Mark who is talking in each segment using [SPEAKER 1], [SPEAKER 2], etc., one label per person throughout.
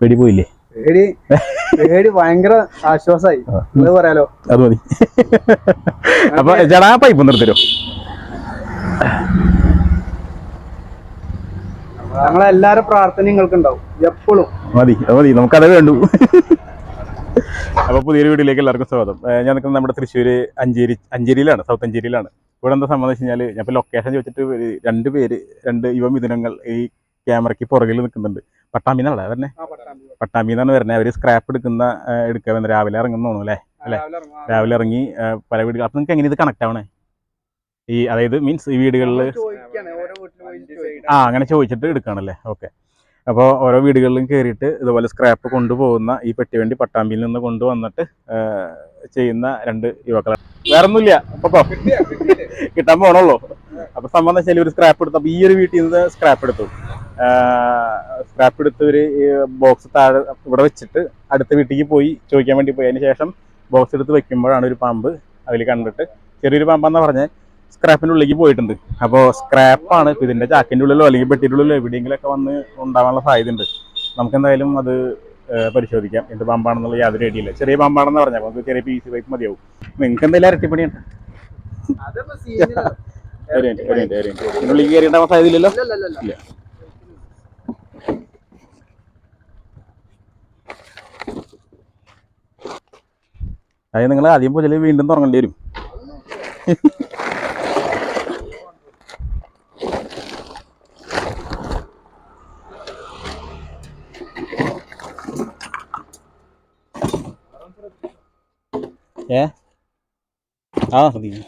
[SPEAKER 1] പേടി പോയില്ലേ
[SPEAKER 2] പേടി പേടി ഭയങ്കര ആശ്വാസായി. അത് പറയാലോ?
[SPEAKER 1] അത് മതി. അപ്പൊ ചേട്ടാ ആ പൈപ്പ് നിർത്തരോ
[SPEAKER 2] ഞങ്ങളെല്ലാരും പ്രാർത്ഥന നിങ്ങൾക്ക് ഉണ്ടാവും എപ്പോഴും
[SPEAKER 1] മതി മതി. നമുക്കത് വേണ്ടു. അപ്പൊ പുതിയൊരു വീട്ടിലേക്ക് എല്ലാവർക്കും സ്വാഗതം. ഞാൻ നിൽക്കുന്നത് നമ്മുടെ തൃശ്ശൂർ അഞ്ചേരി അഞ്ചേരിയിലാണ് സൗത്ത് അഞ്ചേരിയിലാണ്. ഇവിടെ എന്താ സംബന്ധം വെച്ച് കഴിഞ്ഞാൽ ഞാൻ ഇപ്പോൾ ലൊക്കേഷൻ ചോദിച്ചിട്ട് രണ്ട് പേര് രണ്ട് യുവ മിഥുനങ്ങൾ ഈ ക്യാമറയ്ക്ക് പുറകിൽ നിൽക്കുന്നുണ്ട്. പട്ടാമ്പി എന്നുള്ളത് വരണേ പട്ടാമ്പി. എന്നാണ് വരുന്നത് അവർ സ്ക്രാപ്പ് എടുക്കുന്ന വന്ന് രാവിലെ ഇറങ്ങുന്നു തോന്നുന്നു അല്ലേ? അല്ലേ? രാവിലെ ഇറങ്ങി. പല വീടുകൾ അപ്പം നിങ്ങൾക്ക് എങ്ങനെ ഇത് കണക്ട് ആവണേ? ഈ അതായത് മീൻസ് ഈ വീടുകളിൽ ആ അങ്ങനെ ചോദിച്ചിട്ട് എടുക്കുകയാണല്ലേ ഓക്കെ. അപ്പോൾ ഓരോ വീടുകളിലും കയറിയിട്ട് ഇതുപോലെ സ്ക്രാപ്പ് കൊണ്ടുപോകുന്ന ഈ പെട്ടിവണ്ടി പട്ടാമ്പിയിൽ നിന്ന് കൊണ്ടുവന്നിട്ട് ചെയ്യുന്ന രണ്ട് യുവാക്കളാണ്. വേറെ ഒന്നുമില്ല അപ്പൊ കിട്ടാൻ പോണുള്ളൂ. അപ്പൊ സംബന്ധിച്ചാൽ വെച്ചാൽ ഒരു സ്ക്രാപ്പ് എടുത്തു അപ്പൊ ഈ ഒരു വീട്ടിൽ നിന്ന് സ്ക്രാപ്പ് എടുത്തു. സ്ക്രാപ്പ് എടുത്ത് ഒരു ബോക്സ് താഴെ ഇവിടെ വെച്ചിട്ട് അടുത്ത വീട്ടിലേക്ക് പോയി ചോദിക്കാൻ വേണ്ടി പോയി. അതിന് ശേഷം ബോക്സ് എടുത്ത് വെക്കുമ്പോഴാണ് ഒരു പാമ്പ് അതിൽ കണ്ടിട്ട്. ചെറിയൊരു പാമ്പാന്നാ പറഞ്ഞത് സ്ക്രാപ്പിന്റെ ഉള്ളിലേക്ക് പോയിട്ടുണ്ട്. അപ്പോൾ സ്ക്രാപ്പാണ് ഇപ്പോൾ ഇതിന്റെ ചാക്കിന്റെ ഉള്ളിലോ അല്ലെങ്കിൽ പെട്ടിന്റെ ഉള്ളിലോ എവിടെയെങ്കിലൊക്കെ വന്ന് ഉണ്ടാവാനുള്ള സാധ്യത ഉണ്ട് നമുക്ക് എന്തായാലും അത് പരിശോധിക്കാം. എന്ത് പാമ്പാണെന്നുള്ള യാതൊരു ഐഡിയയില്ല. ചെറിയ പാമ്പാണെന്ന് പറഞ്ഞാൽ നമുക്ക് ചെറിയ പീസ് വൈപ്പ് മതിയാവും. നിങ്ങൾക്ക് എന്തെങ്കിലും ഇരട്ടിപ്പണിയുണ്ട് ഒരു മിനിറ്റ് ഒരു മിനിറ്റ് ഒരു മിനിറ്റ് ഉള്ളിൽ കയറിയിട്ടുണ്ടാവാൻ സാധ്യതയില്ലല്ലോ? ഇല്ല. അതായത് നിങ്ങൾ ആദ്യം മുതൽ വീണ്ടും തുടങ്ങേണ്ടി വരും. ഏ? ആ ശ്രദ്ധിക്കും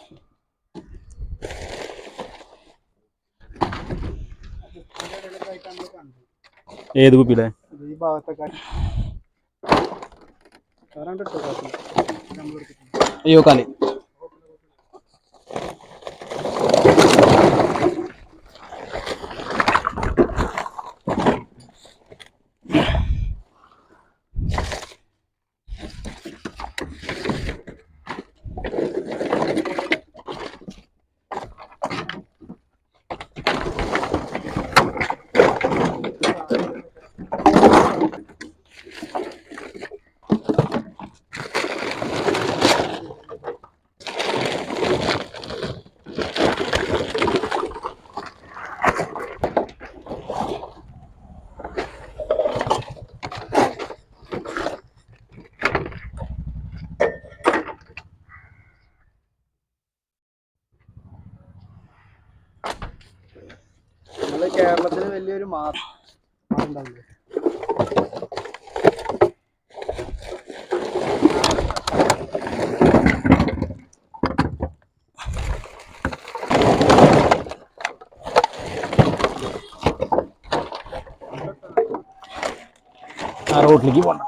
[SPEAKER 1] ഏത് കുപ്പിയിലെ?
[SPEAKER 2] ഈ ഭാഗത്തൊക്കെ. ആരാണ്ട് ഇട്ടോ കേരളത്തിന് വലിയൊരു മാസം ഉണ്ടാവില്ലേ
[SPEAKER 1] ആ റോഡിലേക്ക് പോകണം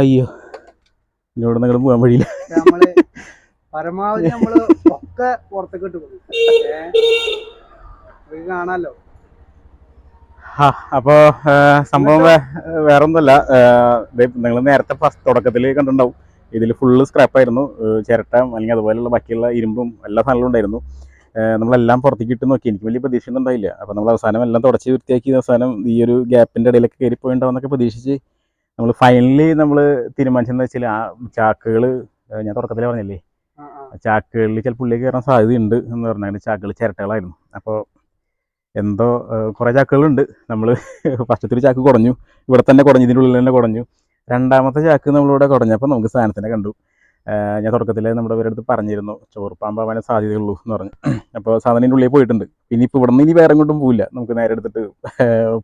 [SPEAKER 1] അയ്യോ. ഇവിടെ നിങ്ങൾ പോകാൻ വഴിയില്ല.
[SPEAKER 2] നമ്മൾ പരമാവധി നമ്മൾ ഒക്കെ പുറത്തേക്ക് ഇട്ട് പോകും. കാണാലോ?
[SPEAKER 1] അപ്പോ സംഭവം വേറൊന്നുമല്ല. നിങ്ങൾ നേരത്തെ ഫസ്റ്റ് തുടക്കത്തിൽ കണ്ടിട്ടുണ്ടാവും. ഇതിൽ ഫുള്ള് സ്ക്രാപ്പായിരുന്നു ചിരട്ട അല്ലെങ്കിൽ അതുപോലെയുള്ള ബാക്കിയുള്ള ഇരുമ്പും എല്ലാ സാധനങ്ങളും ഉണ്ടായിരുന്നു. നമ്മളെല്ലാം പുറത്തേക്ക് ഇട്ട് നോക്കി. എനിക്ക് വലിയ പ്രതീക്ഷയൊന്നും ഉണ്ടായില്ല. അപ്പോൾ നമ്മൾ അവസാനം എല്ലാം തുടച്ച് വൃത്തിയാക്കി അവസാനം ഈ ഒരു ഗ്യാപ്പിന്റെ ഇടയിലൊക്കെ കയറിപ്പോയിണ്ടാവുന്നൊക്കെ പ്രതീക്ഷിച്ച് നമ്മൾ ഫൈനലി നമ്മൾ തീരുമാനിച്ചതെന്ന് വെച്ചാൽ ആ ചാക്കുകൾ ഞാൻ തുടക്കത്തിൽ പറഞ്ഞില്ലേ. ചാക്കുകളിൽ ചിലപ്പോൾ ഉള്ളിൽ കയറാൻ സാധ്യതയുണ്ട് എന്ന് പറഞ്ഞാൽ ചാക്കുകൾ ചിരട്ടകളായിരുന്നു. അപ്പോൾ എന്തോ കുറേ ചാക്കുകളുണ്ട്. നമ്മൾ ഫസ്റ്റത്തെ ഒരു ചാക്ക് കുറഞ്ഞു ഇവിടെ തന്നെ കുറഞ്ഞു ഇതിന്റെ ഉള്ളിൽ തന്നെ കുറഞ്ഞു രണ്ടാമത്തെ ചാക്ക് നമ്മളിവിടെ കുറഞ്ഞപ്പോൾ നമുക്ക് സാധനത്തിനെ കണ്ടു. ഞാൻ തുടക്കത്തിൽ നമ്മുടെ ഇവരടുത്ത് പറഞ്ഞിരുന്നു ചോറുപ്പാമ്പാവാനേ സാധ്യതയുള്ളൂ എന്ന് പറഞ്ഞു. അപ്പോൾ സാധനം ഉള്ളിൽ പോയിട്ടുണ്ട്. പിന്നെ ഇപ്പോൾ ഇവിടെ നിന്ന് ഇനി വേറെ കൊണ്ടും പോവില്ല. നമുക്ക് നേരെ എടുത്തിട്ട്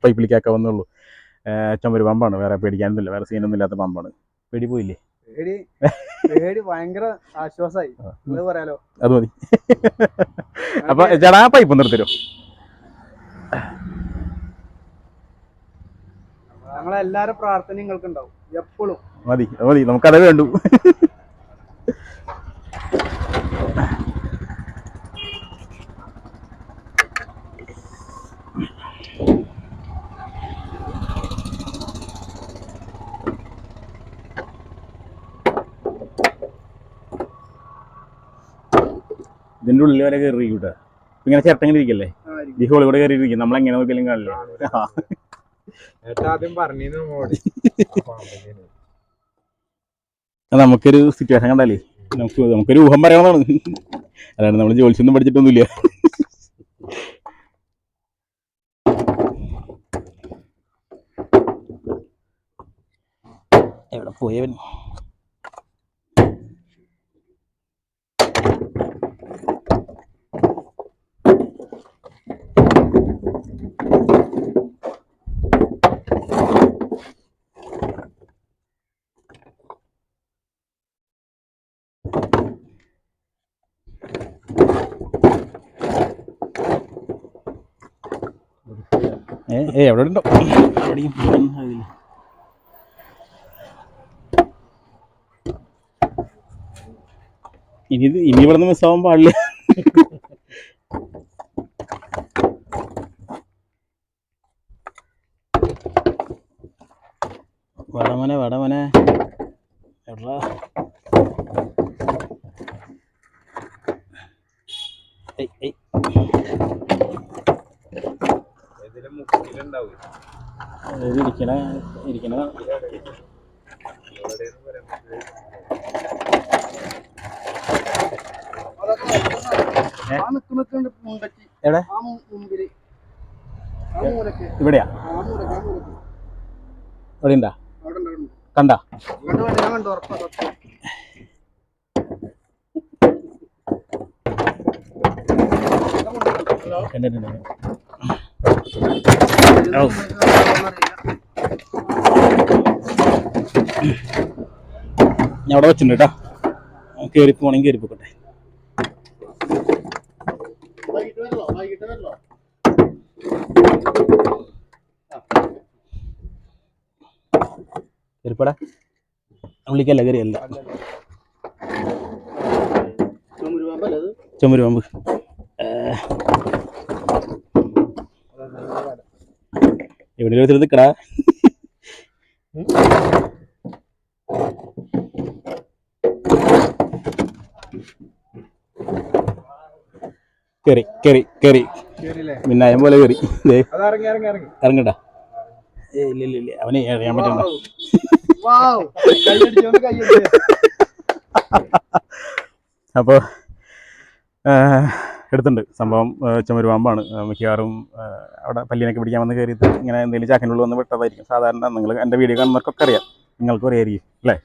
[SPEAKER 1] പൈപ്പിലേക്ക് ആക്കാവുന്നുള്ളൂ ഒരു പമ്പാണ് വേറെ പേടിക്കാനൊന്നുമില്ല. വേറെ സീനൊന്നും ഇല്ലാത്ത പമ്പാണ് പേടി പോയില്ലേ?
[SPEAKER 2] പേടി ഭയങ്കര ആശ്വാസമായി പറയാലോ?
[SPEAKER 1] അത് മതി. അപ്പൊ ചേട്ടാ ആ പൈപ്പ് നിർത്തരും
[SPEAKER 2] നമ്മളെല്ലാരും പ്രാർത്ഥന നിങ്ങൾക്ക് ഉണ്ടാവും എപ്പോഴും
[SPEAKER 1] മതി മതി. നമുക്കതേ വേണ്ടു. ഇതിന്റെ ഉള്ളിൽ വരെ കയറി കൂട്ടാ ഇങ്ങനെ ചിരട്ടങ്ങനെ ഇരിക്കല്ലേ? ഈ ഹോളിവുഡ് കൂടെ കയറി ഇരിക്കും നമ്മളെങ്ങനെ നോക്കിയാലും കാണില്ലേ? നമുക്കൊരു സിറ്റുവേഷൻ കണ്ടാലേ. നമുക്ക് നമുക്കൊരു ഊഹം പറയണതാണ് അതാണ് നമ്മൾ ജോലിച്ചൊന്നും പഠിച്ചിട്ടൊന്നുമില്ല. എവിടെ പോയവൻ ഏ എവിടെ ഉണ്ടോ ഇനി ഇനി ഇവിടെ നിന്ന് മിസ്സാവാൻ പാടില്ല. വടമനെ വടമനെ എവിടാ? ഏയ് ഏയ്.
[SPEAKER 3] ഇതിൽ മുക്കിലുണ്ടാവും
[SPEAKER 1] ഇരിക്കണ ഇരിക്കണ എവിടെ? ഇവിടെയാ? ഇവിടെ ഉണ്ടാ. കണ്ട. കണ്ടിട്ടുണ്ട്. ഞാൻ അവിടെ വെച്ചിട്ടുണ്ട് കേട്ടോ കയറി പോണെങ്കിൽ കയറി
[SPEAKER 2] വരല്ലോ
[SPEAKER 1] കയറിപ്പോടാ ഉള്ളിക്കല്ല കയറിയല്ല
[SPEAKER 2] ചുമരുപാമ്പല്ലേ അത്
[SPEAKER 1] ചുമര് പാമ്പ് എവിടെ വെച്ചിട്ട് നിൽക്കടാ കയറി കയറി കയറി
[SPEAKER 2] ശരിയല്ലേ
[SPEAKER 1] മിന്നായം പോലെ കയറി ദേ
[SPEAKER 2] അത് ഇറങ്ങി ഇറങ്ങി ഇറങ്ങി.
[SPEAKER 1] ഇറങ്ങട്ടാ ഏയ് ഇല്ല ഇല്ല ഇല്ല. അവനെ അറിയാൻ പറ്റണ്ട. അപ്പോൾ എടുത്തിട്ടുണ്ട്. സംഭവം ചുമര് ചുമരുപാമ്പാണ് മിക്കവാറും അവിടെ പല്ലിനൊക്കെ പിടിക്കാൻ വന്ന് കയറിയിട്ട് ഇങ്ങനെ എന്തെങ്കിലും ചാക്കിനുള്ളിൽ വന്ന് വിട്ടതായിരിക്കും. സാധാരണ നിങ്ങൾ എന്റെ വീഡിയോ കാണുന്നവർക്കൊക്കെ അറിയാം. നിങ്ങൾക്കും അറിയായിരിക്കും അല്ലേ?